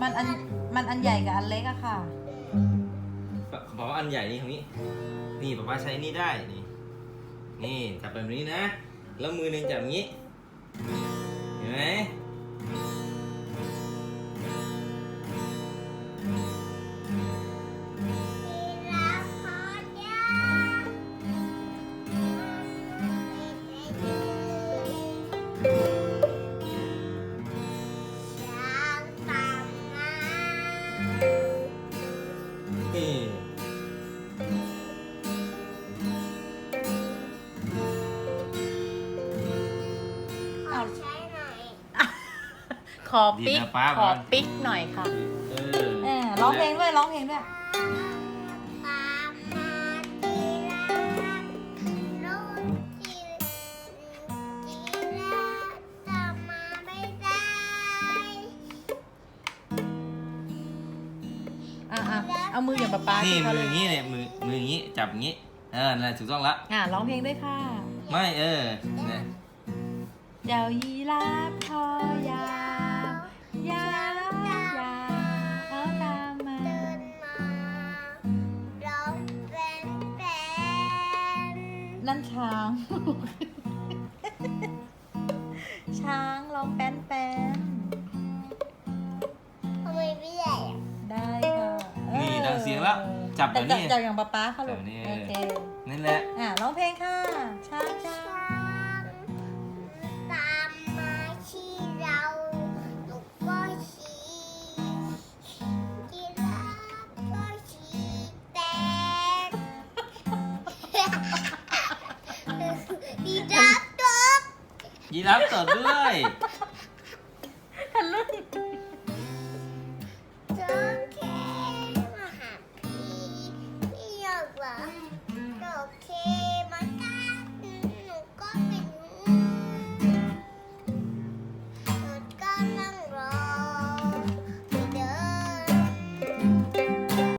มันอันมันอันใหญ่กับอันเล็กอะค่ะ ของป๊าว่าอันใหญ่นี่ตรงนี้ นี่ป๊าป้าใช้นี่ได้ นี่ นี่จับแบบนี้นะ แล้วมือหนึ่งจับอย่างนี้ เห็นไหม อปิ๊ก ดีนะป๊าขอปิ๊กหน่อยค่ะเอเออร้องเพลงด้วยร้องเพลงด้วย อะอะเอามืออย่างป๊าป๊านี่สิคะมืออย่างนี้เนี่ยมือมืออย่างนี้จับอย่างนี้เออนั่นแหละถูกต้องละอะร้องเพลงด้วยค่ะ ไม่เออเนี่ย เจ้ายีราฟคอยาวางช้างร้องแป้นแป้นได้ค่ะออนี่ดังเสียงแล้วจับแบแต่บจันี้จับอย่างป๊าป๊าค่ะลูกแบบนี้โอเคนั่นแหละ อะร้องเพลงค่ะช้างช้างตามมาที่เราลูกก็ชี้กีราฟก็ชี้แต ยีราฟตดด้วยทะลึ่งจงแค่มาหาพี่พี่อยากว่าโอเค